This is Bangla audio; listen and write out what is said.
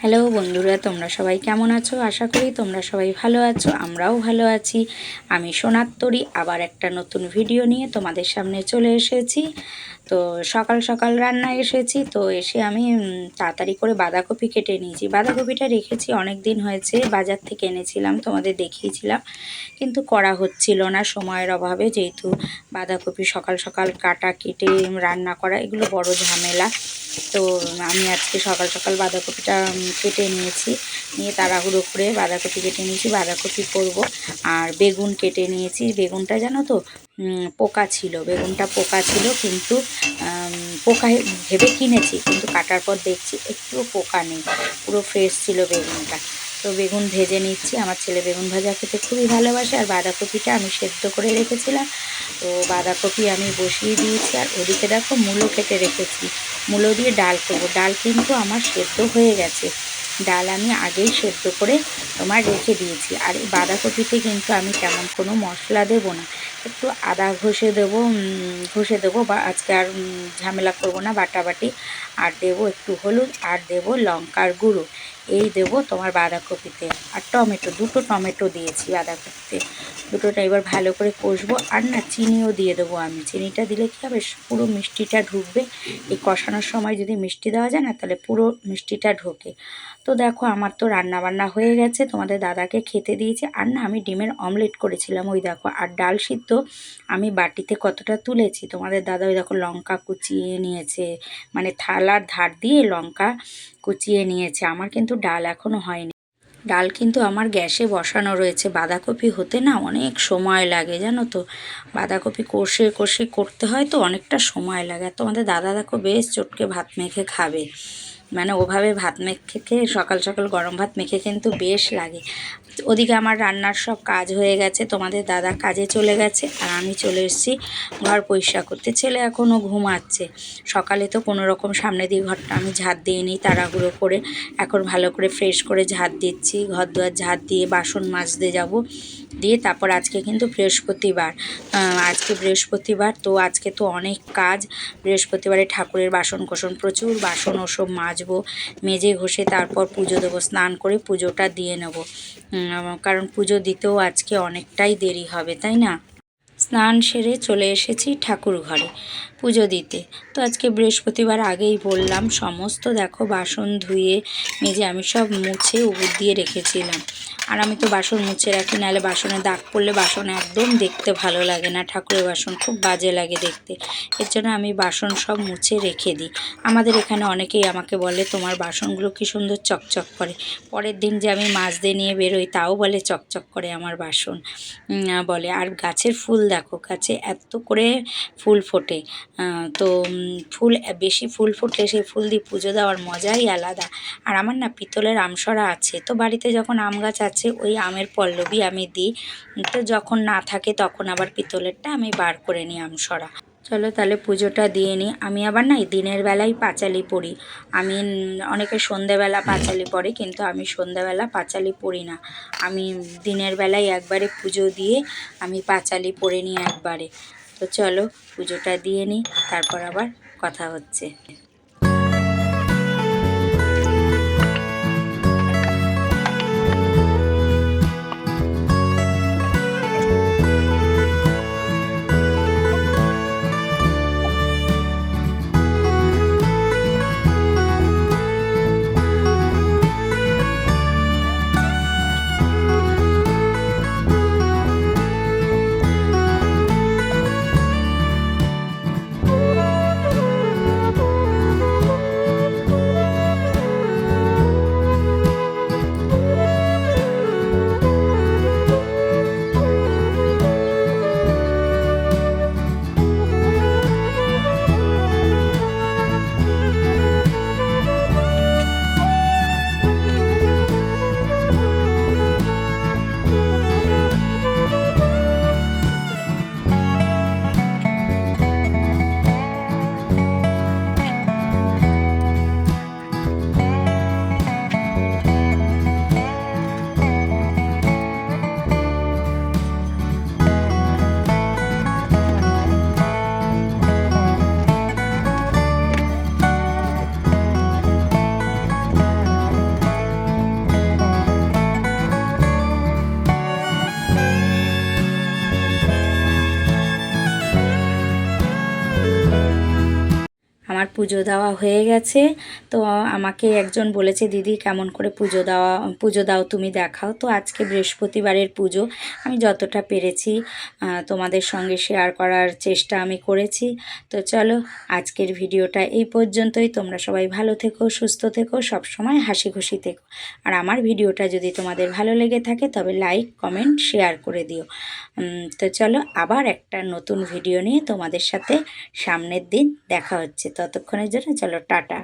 হ্যালো বন্ধুরা, তোমরা সবাই কেমন আছো? আশা করি তোমরা সবাই ভালো আছো, আমরাও ভালো আছি। আমি সোনাত্তরি, আবার একটা নতুন ভিডিও নিয়ে তোমাদের সামনে চলে এসেছি। তো সকাল সকাল রান্না এসেছি, তো এসে আমি তাড়াতাড়ি করে বাঁধাকপি কেটে নিয়েছি। বাঁধাকপিটা রেখেছি অনেক দিন হয়েছে, বাজার থেকে এনেছিলাম, তোমাদের দেখিয়েছিলাম, কিন্তু করা হচ্ছিল না সময়ের অভাবে, যেহেতু বাঁধাকপি সকাল সকাল কাটা, কেটে রান্না করা, এগুলো বড় ঝামেলা। তো আমি আজকে সকাল সকাল বাঁধাকপিটা কেটে নিয়েছি, নিয়ে তাড়াহুড়ো করে বাঁধাকপি কেটে নিয়েছি, বাঁধাকপি করব। আর বেগুন কেটে নিয়েছি, বেগুনটা জানো তো পোকা ছিল, বেগুনটা পোকা ছিল কিন্তু পোকা ভেবে কিনেছি কিন্তু কাটার পর দেখছি একটুও পোকা নেই, পুরো ফ্রেশ ছিল বেগুনটা। তো বেগুন ভেজে নিচ্ছি, আমার ছেলে বেগুন ভাজা খেতে খুবই ভালোবাসে আর বাঁধাকপিটা আমি সেদ্ধ করে রেখেছিলাম। তো বাঁধাকপি আমি বসিয়ে দিয়েছি আর ওদিকে দেখো মূলো কেটে রেখেছি, মূলো দিয়ে ডাল করব, ডাল কিন্তু আমার সেদ্ধ হয়ে গেছে। ডাল আমি আগেই সেদ্ধ করে তোমার রেখে দিয়েছি। আর এই বাঁধাকপিতে কিন্তু আমি তেমন কোনো মশলা দেব না। একটু আদা ঘষে দেব ঘষে দেব বা আজকে আর ঝামেলা করব না, বাটাবাটি। আর দেব একটু হলুদ, আর দেব লঙ্কার গুঁড়ো। এই দেবো তোমার বাঁধাকপিতে। আর টমেটো, দুটো টমেটো দিয়েছি বাঁধাকপিতে। দুটোটা এবার ভালো করে কষবো। আর না, চিনিও দিয়ে দেবো আমি। চিনিটা দিলে কী হবে? পুরো মিষ্টিটা ঢুকবে। এই কষানোর সময় যদি মিষ্টি দেওয়া যায় না, তাহলে পুরো মিষ্টিটা ঢোকে। তো দেখো, আমার তো রান্না বান্না হয়ে গেছে। তোমাদের দাদাকে খেতে দিয়েছি। আর না, আমি ডিমের অমলেট করেছিলাম। ওই দেখো, আর ডাল সিদ্ধ আমি বাটিতে কতটা তুলেছি? তোমাদের দাদা ওই দেখো লঙ্কা কুচিয়ে নিয়েছে। মানে থালার ধার দিয়ে লঙ্কা কুচিয়ে নিয়েছে। আমার কিন্তু ডাল এখনও হয়নি। ডাল কিন্তু আমার গ্যাসে বসানো রয়েছে। বাঁধাকপি হতে না অনেক সময় লাগে, জানো তো। বাঁধাকপি কষে কষে করতে হয় তো অনেকটা সময় লাগে। আর তোমাদের দাদা দেখো বেশ চটকে ভাত মেখে খাবে। মানে ওভাবে ভাত মেখে খেয়ে সকাল সকাল গরম ভাত মেখে কিন্তু বেশ লাগে। ওদিকে আমার রান্নার সব কাজ হয়ে গেছে। তোমাদের দাদা কাজে চলে গেছে আর আমি চলে এসেছি ঘর পরিষ্কার করতে। ছেলে এখনও ঘুমাচ্ছে। সকালে তো কোনো রকম সামনে দিয়ে ঘরটা আমি ঝাঁট দিয়ে নিই তাড়াহুড়ো করে। এখন ভালো করে ফ্রেশ করে ঝাঁট দিচ্ছি ঘর দুয়ার ঝাঁট দিয়ে বাসন মাজতে যাব। দিয়ে তারপর আজকে কিন্তু বৃহস্পতিবার। আজকে বৃহস্পতিবার তো আজকে তো অনেক কাজ। বৃহস্পতিবারে ঠাকুরের বাসন কোসন প্রচুর, বাসন ওসব মাজবো, মেজে ঘষে তারপর পুজো দেবো, স্নান করে পুজোটা দিয়ে নেব। কারণ পুজো দিতেও আজকে অনেকটাই দেরি হবে, তাই না? স্নান সেরে চলে এসেছি ঠাকুর ঘরে পুজো দিতে। তো আজকে বৃহস্পতিবার আগেই বললাম, সমস্ত দেখো বাসন ধুয়ে মেজে আমি সব মুছে উপর দিয়ে রেখেছিলাম। আর আমি তো বাসন মুছে রাখি, নাহলে বাসনে দাগ পড়লে বাসন একদম দেখতে ভালো লাগে না, ঠাকুরের বাসন খুব বাজে লাগে দেখতে। এর জন্য আমি বাসন সব মুছে রেখে দিই। আমাদের এখানে অনেকেই আমাকে বলে, তোমার বাসনগুলো কি সুন্দর চকচক করে। পরের দিন যে আমি মাছ দিয়ে নিয়ে বেরোই, তাও বলে চকচক করে আমার বাসন। বলে, আর গাছের ফুল দেখো, গাছে এত করে ফুল ফোটে। তো ফুল, বেশি ফুল ফুটলে সেই ফুল দিয়ে পুজো দেওয়ার মজাই আলাদা। আর আমার না পিতলের আমসরা আছে। তো বাড়িতে যখন আম গাছ আছে, ওই আমের পল্লবী আমি দিই। তো যখন না থাকে তখন আবার পিতলেরটা আমি বার করে নিই আমসরা। চলো তাহলে পুজোটা দিয়ে নিই। আমি আবার না দিনের বেলায় পাঁচালি পড়ি আমি অনেকে সন্ধেবেলা পাঁচালি পড়ে কিন্তু আমি সন্ধেবেলা পাঁচালি পড়ি না। আমি দিনের বেলায় একবারে পুজো দিয়ে আমি পাঁচালি পড়ে নিই একবারে। তো চলো পুজোটা দিয়ে নিই তারপর আবার কথা হচ্ছে। আমার পুজো দেওয়া হয়ে গেছে। তো আমাকে একজন বলেছে, দিদি, কেমন করে পুজো দেওয়া, পুজো দাও, তুমি দেখাও। তো আজকে বৃহস্পতিবারের পুজো। আমি যতটা পেরেছি তোমাদের সঙ্গে শেয়ার করার চেষ্টা আমি করেছি। তো চলো, আজকের ভিডিওটা এই পর্যন্তই। তোমরা সবাই ভালো থেকো, সুস্থ থেকো, সব সময় হাসি খুশি থেকো। আর আমার ভিডিওটা যদি তোমাদের ভালো লেগে থাকে, তবে লাইক কমেন্ট শেয়ার করে দিও। তো চলো, আবার একটা নতুন ভিডিও নিয়ে তোমাদের সাথে সামনের দিন দেখা হচ্ছে। ততক্ষণের জন্য চলো টাটা।